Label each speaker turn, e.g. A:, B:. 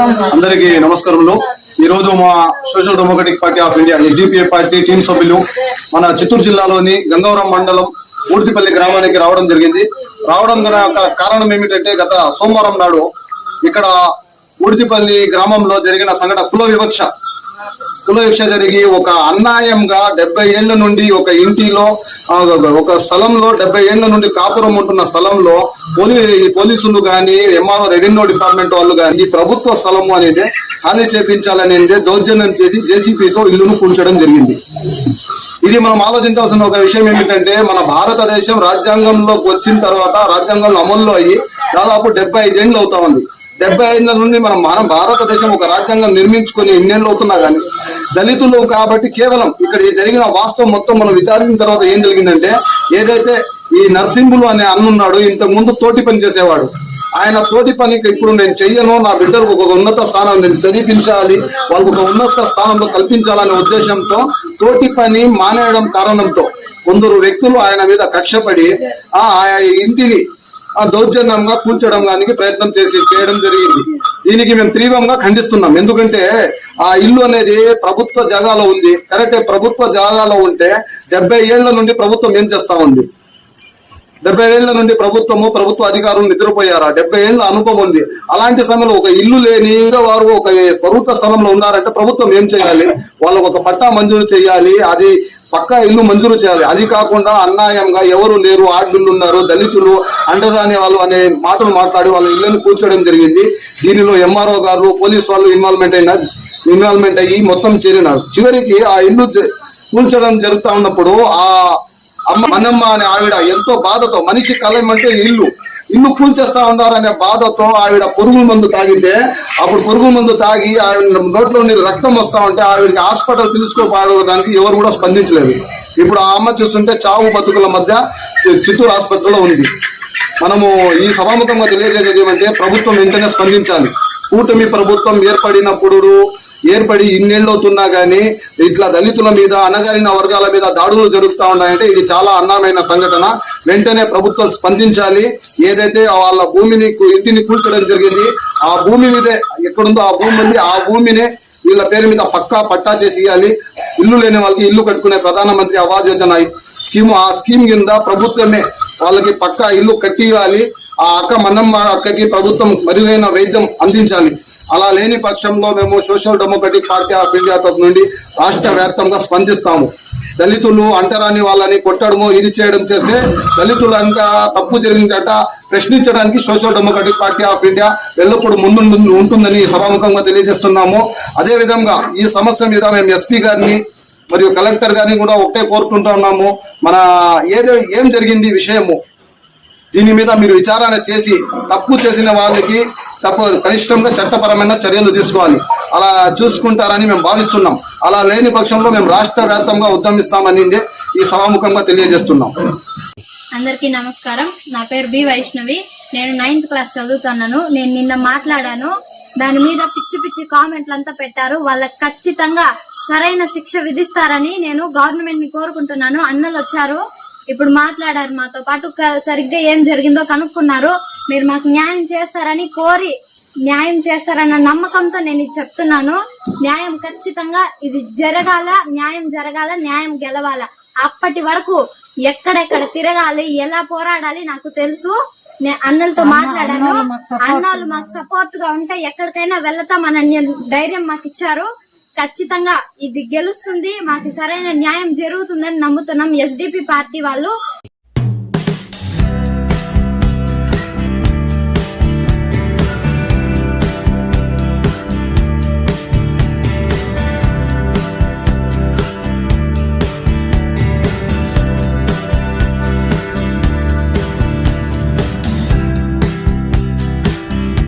A: అందరికీ నమస్కారములు. ఈ రోజు మా social democratic party of India SDPI party team సభ్యులు మన చిత్తూరు జిల్లాలోని గంగవరం మండలం ఊర్తిపల్లి గ్రామానికి రావడం జరిగింది. రావడం గల కారణం ఏమిటంటే గత సోమవారం నాడు ఇక్కడ ఊర్తిపల్లి గ్రామంలో జరిగిన సంఘటన కుల వివక్ష కుల జరిగి ఒక అన్యాయంగా డెబ్బై ఏళ్ళ నుండి ఒక ఇంటిలో ఒక స్థలంలో డెబ్బై ఏళ్ళ నుండి కాపురం ఉంటున్న స్థలంలో పోలీ పోలీసులు కానీ ఎంఆర్ఓ రెవెన్యూ డిపార్ట్మెంట్ వాళ్ళు కానీ ప్రభుత్వ స్థలము అనేది ఖాళీ చేపించాలనేది దౌర్జన్యం చేసి జేసీపీతో ఇల్లును కూల్చడం జరిగింది. ఇది మనం ఆలోచించాల్సిన ఒక విషయం ఏమిటంటే మన భారతదేశం రాజ్యాంగంలోకి వచ్చిన తర్వాత రాజ్యాంగంలో అమల్లో అయ్యి దాదాపు డెబ్బై ఐదేళ్ళు అవుతా ఉంది. డెబ్బై ఐదుల నుండి మనం మన భారతదేశం ఒక రాజ్యాంగం నిర్మించుకొని ఎన్నేళ్ళు అవుతున్నా కానీ దళితులు కాబట్టి కేవలం ఇక్కడ జరిగిన వాస్తవం మొత్తం మనం విచారించిన తర్వాత ఏం జరిగిందంటే ఏదైతే ఈ నర్సింహులు అనే అన్నున్నాడు ఇంతకు ముందు తోటి పని చేసేవాడు. ఆయన తోటి పనికి ఇప్పుడు నేను చెయ్యను నా బిడ్డలకు ఒక ఉన్నత స్థానం నేను చదివించాలి వాళ్ళకు ఒక ఉన్నత స్థానంలో కల్పించాలనే ఉద్దేశంతో తోటి పని మానేయడం కారణంతో కొందరు వ్యక్తులు ఆయన మీద కక్షపడి ఆ ఆ ఇంటిని ఆ దౌర్జన్యంగా కూల్చడం కానీ ప్రయత్నం చేసి చేయడం జరిగింది. దీనికి మేము తీవ్రంగా ఖండిస్తున్నాం. ఎందుకంటే ఆ ఇల్లు అనేది ప్రభుత్వ జాగాలో ఉంది. కరెక్టే ప్రభుత్వ జాగాలో ఉంటే డెబ్బై ఏళ్ళ నుండి ప్రభుత్వం ఏం చేస్తా ఉంది? డెబ్బై ఏళ్ళ నుండి ప్రభుత్వము ప్రభుత్వ అధికారులు నిద్రపోయారా? డెబ్బై ఏళ్ళ అనుభవం ఉంది. అలాంటి సమయంలో ఒక ఇల్లు లేని వారు ఒక ప్రభుత్వ స్థలంలో ఉన్నారంటే ప్రభుత్వం ఏం చేయాలి? వాళ్ళకు ఒక పట్టా మంజూరు చేయాలి. అది పక్కా ఇల్లు మంజూరు చేయాలి. అది కాకుండా అన్యాయంగా ఎవరు లేరు ఆడపిల్లలు ఉన్నారు దళితులు అండదాని వాళ్ళు అనే మాటలు మాట్లాడి వాళ్ళ ఇళ్ళను కూర్చోడం జరిగింది. దీనిలో ఎంఆర్ఓ గారు పోలీస్ వాళ్ళు ఇన్వాల్వ్మెంట్ అయిన ఇన్వాల్వ్మెంట్ అయ్యి మొత్తం చేరినారు. చివరికి ఆ ఇల్లు కూల్చడం జరుగుతూ ఉన్నప్పుడు ఆ అమ్మ మనమ్మ అనే ఆవిడ ఎంతో బాధతో మనిషి కలం అంటే ఇల్లు ఇల్లు కూల్చేస్తా ఉన్నారనే బాధతో ఆవిడ పురుగుల మందు తాగితే అప్పుడు పురుగుల మందు తాగి ఆవిడ నోట్లో నీరు రక్తం వస్తా ఉంటే ఆవిడకి హాస్పిటల్ పిలుచుకోపోవడానికి ఎవరు కూడా స్పందించలేదు. ఇప్పుడు ఆ అమ్మ చూస్తుంటే చావు బతుకుల మధ్య చిత్తూరు ఆసుపత్రిలో ఉంది. మనము ఈ సభాముఖంగా తెలియజేసేది ఏమంటే ప్రభుత్వం వెంటనే స్పందించాలి. కూటమి ప్రభుత్వం ఏర్పడినప్పుడు ఏర్పడి ఇన్నేళ్ళు అవుతున్నా ఇట్లా దళితుల మీద అనగారిన వర్గాల మీద దాడులు జరుగుతూ ఉన్నాయంటే ఇది చాలా అన్నమైన సంఘటన. వెంటనే ప్రభుత్వం స్పందించాలి. ఏదైతే వాళ్ళ భూమిని ఇంటిని కూల్చడం జరిగింది ఆ భూమి మీదే ఎక్కడుందో ఆ భూమి ఉంది. ఆ భూమినే వీళ్ళ పేరు మీద పక్కా పట్టా చేసి ఇవ్వాలి ఇల్లు లేని వాళ్ళకి ఇల్లు కట్టుకునే ప్రధానమంత్రి ఆవాస్ యోజన స్కీమ్ ఆ స్కీమ్ కింద ప్రభుత్వమే వాళ్ళకి పక్కా ఇల్లు కట్టి ఇవ్వాలి ఆ అక్క మనమ్మ అక్కకి ప్రభుత్వం మెరుగైన వైద్యం అందించాలి. అలా లేని పక్షంలో మేము social democratic party of India తరఫు నుండి రాష్ట్ర వ్యాప్తంగా స్పందిస్తాము. దళితులు అంటరాని వాళ్ళని కొట్టడము ఇది చేయడం చేస్తే దళితులు అంతా తప్పు జరిగిందట. ప్రశ్నించడానికి social democratic party of India ఎల్లప్పుడూ ముందు ఉంటుందని సభాముఖంగా తెలియజేస్తున్నాము. అదే విధంగా ఈ సమస్య మీద మేము ఎస్పీ గారిని మరియు కలెక్టర్ గారిని కూడా ఒకటే కోరుకుంటా ఉన్నాము. మన ఏదో ఏం జరిగింది ఈ విషయము? దీని మీద మీరు విచారణ చేసి తప్పు చేసిన వాళ్ళకి తప్పు కనిష్టంగా చట్టపరమైన చర్యలు తీసుకోవాలి. అలా చూసుకుంటారని మేము భావిస్తున్నాం. అలా లేని పక్షంలో మేము రాష్ట్ర వ్యాప్తంగా ఉద్యమిస్తామని ఈ సభాముఖంగా తెలియజేస్తున్నాం.
B: అందరికీ నమస్కారం. నా పేరు బి వైష్ణవి. నేను నైన్త్ క్లాస్ చదువుతున్నాను. నేను నిన్న మాట్లాడాను. దాని మీద పిచ్చి పిచ్చి కామెంట్లు అంతా పెట్టారు. వాళ్ళకి ఖచ్చితంగా సరైన శిక్ష విధిస్తారని నేను గవర్నమెంట్ని కోరుకుంటున్నాను. అన్నలు వచ్చారు. ఇప్పుడు మాట్లాడారు మాతో పాటు. సరిగ్గా ఏం జరిగిందో కనుక్కున్నారు. మీరు మాకు న్యాయం చేస్తారని కోరి న్యాయం చేస్తారన్న నమ్మకంతో నేను ఇది చెప్తున్నాను. న్యాయం ఖచ్చితంగా ఇది జరగాల న్యాయం జరగాల న్యాయం గెలవాల. అప్పటి వరకు ఎక్కడెక్కడ తిరగాలి ఎలా పోరాడాలి నాకు తెలుసు. నేను అన్నలతో మాట్లాడాను. అన్నలు మాకు సపోర్ట్గా ఉంటే ఎక్కడికైనా వెళ్తామని ధైర్యం మాకు ఇచ్చారు. ఖచ్చితంగా ఇది గెలుస్తుంది. మాకు సరైన న్యాయం జరుగుతుందని నమ్ముతున్నాం. ఎస్డిపి పార్టీ వాళ్ళు